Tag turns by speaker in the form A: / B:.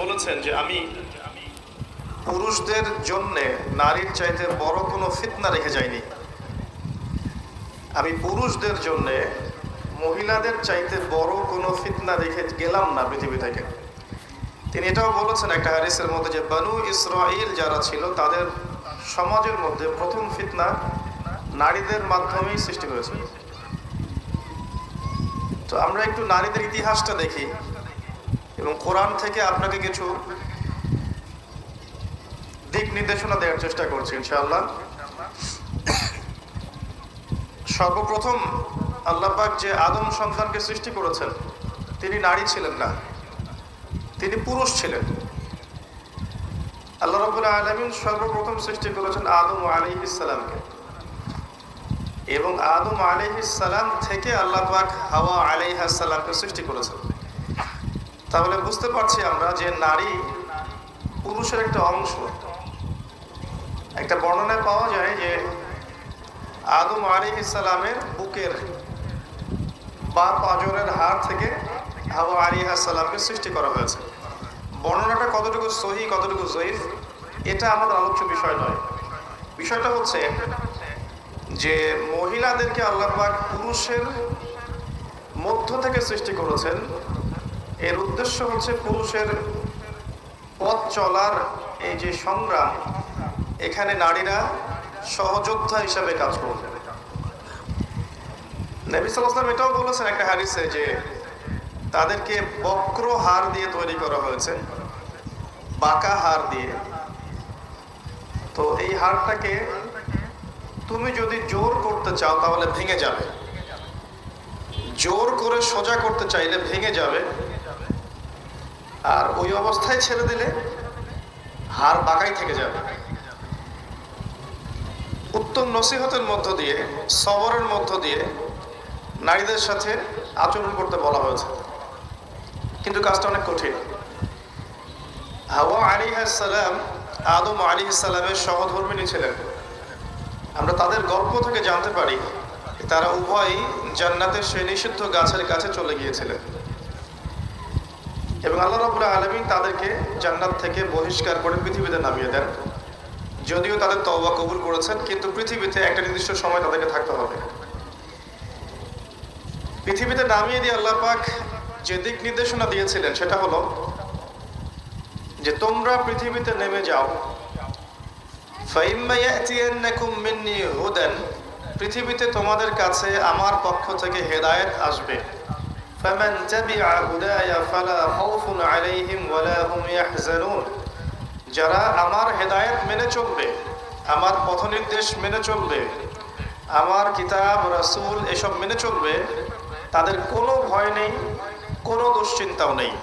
A: বলেছেন যে আমি পুরুষদের জন্য নারীর চাইতে বড় কোনো ফিতনা রেখে যাইনি। আমি পুরুষদের জন্য মহিলাদের চাইতে বড় কোনো ফিতনা রেখে গেলাম না পৃথিবী থেকে। তিনি এটাও বলেছেন একটা হারিসের মধ্যে যে, বানু ইসরাইল যারা ছিল, তাদের সমাজের মধ্যে প্রথম ফিতনা নারীদের মাধ্যমেই সৃষ্টি হয়েছে। তো আমরা একটু নারীদের ইতিহাসটা দেখি। এবং কোরআন থেকে আপনাকে কিছু দিক নির্দেশনা দেওয়ার চেষ্টা করছি, ইনশাআল্লাহ। সর্বপ্রথম আল্লাপাক যে আদম সন্তানকে সৃষ্টি করেছেন, তিনি নারী ছিলেন না, তিনি পুরুষ ছিলেন। আল্লাহ রবুল্লাহ আলমিন সর্বপ্রথম সৃষ্টি করেছেন আদম আলী ইসালামকে এবং আদম আলী ইসালাম থেকে আল্লাহ পাক হাওয়া আলী সালামকে সৃষ্টি করেছেন। তাহলে বুঝতে পারছি আমরা যে নারী পুরুষের একটা অংশ। একটা বর্ণনায় পাওয়া যায় যে আদম আলী ইসালামের বুকের বা পাজরের হাড় থেকে হাওয়া আলী সালামকে সৃষ্টি করা হয়েছে। বর্ণনাটা কতটুকু সহি, কতটুকু জয়ীফ, এটা আমাদের আলোচ্য বিষয় নয়। বিষয়টা হচ্ছে যে মহিলাদেরকে আল্লাহ পাক পুরুষের মধ্য থেকে সৃষ্টি করেছেন এর উদ্দেশ্য হচ্ছে পুরুষের পথ চলার এই যে সংগ্রাম, এখানে নারীরা সহযোদ্ধা হিসাবে কাজ করবে। নবী এটাও বলেছেন একটা হারিসে যে তাদেরকে বক্র হার দিয়ে তৈরি করা হয়েছে, বাঁকা হার দিয়ে। তো এই হারটাকে তুমি যদি জোর করতে চাও তাহলে ভেঙে যাবে। জোর করে সোজা করতে চাইলে ভেঙে যাবে। আর ওই অবস্থায় ছেড়ে দিলে হার বাঁকাই থেকে যাবে। উত্তম নসিহতের মধ্য দিয়ে, সবরের মধ্য দিয়ে নারীদের সাথে আচরণ করতে বলা হয়েছে। কিন্তু কাজটা অনেক কঠিন। হাওয়া আলী সালাম, আদম আলী সালামের সহধর্মিনী ছিলেন। আমরা তাদের গল্প থেকে জানতে পারি তারা উভয়ই জান্নাতের সেই নিষিদ্ধ গাছের কাছে চলে গিয়েছিলেন। এবং আল্লাহ রবুল্লা আলমী তাদেরকে জান্নাত থেকে বহিষ্কার করে পৃথিবীতে নামিয়ে দেন। যদিও তাদের তওবা কবুল করেছেন, কিন্তু পৃথিবীতে একটা নির্দিষ্ট সময় তাদেরকে থাকতে হবে। পৃথিবীতে নামিয়ে দিয়ে আল্লাহ পাক যে দিক নির্দেশনা দিয়েছিলেন, সেটা হলো যে তোমরা পৃথিবীতে নেমে যাও। পৃথিবীতে তোমাদের কাছে আমার পক্ষ থেকে হেদায়েত আসবে। فَمَن تَبِعَ هُدَايَ فَلَا خَوْفٌ عَلَيْهِمْ وَلَا هُمْ يَحْزَنُونَ যারা আমার হেদায়েত মেনে চলবে আমার পথনির্দেশ মেনে চলবে আমার কিতাব রাসূল এসব মেনে চলবে তাদের কোনো ভয় নেই কোনো দুশ্চিন্তাও নেই